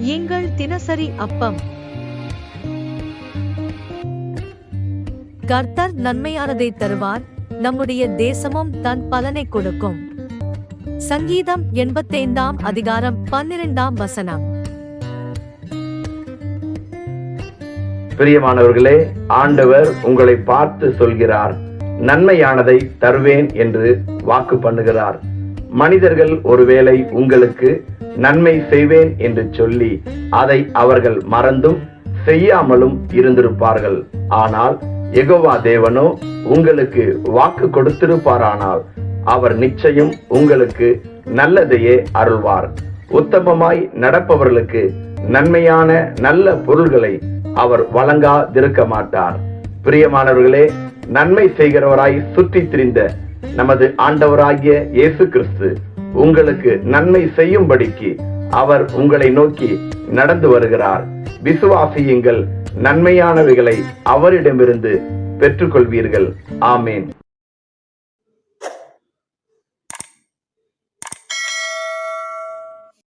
எங்கள் தினசரி அப்பம். கர்த்தர் நன்மையானதை தருவார் நம்முடைய தேசமும் தன் பலனை கொடுக்கும். சங்கீதம் எண்பத்தைந்தாம் அதிகாரம் பன்னிரெண்டாம் வசனம். பிரியமானவர்களே ஆண்டவர் உங்களை பார்த்து சொல்கிறார் நன்மையானதை தருவேன் என்று வாக்கு பண்ணுகிறார். மனிதர்கள் ஒருவேளை உங்களுக்கு நன்மை செய்வேன் என்று சொல்லி அதை அவர்கள் மறந்தும் செய்யாமலும் இருந்திருப்பார்கள். ஆனால் எகோவா தேவனோ உங்களுக்கு வாக்கு கொடுத்திருப்பாரானால் அவர் நிச்சயம் உங்களுக்கு நல்லதையே அருள்வார். உத்தமமாய் நடப்பவர்களுக்கு நன்மையான நல்ல பொருள்களை அவர் வழங்காதிருக்க மாட்டார் பிரியமானவர்களே நன்மை செய்கிறவராய் சுற்றித் திரிந்த நமது ஆண்டவராகிய இயேசு கிறிஸ்து உங்களுக்கு நன்மை செய்யும்படிக்கு அவர் உங்களை நோக்கி நடந்து வருகிறார். விசுவாசியுங்கள் நன்மையானவைகளை அவரிடமிருந்து பெற்றுக்கொள்வீர்கள். ஆமேன்.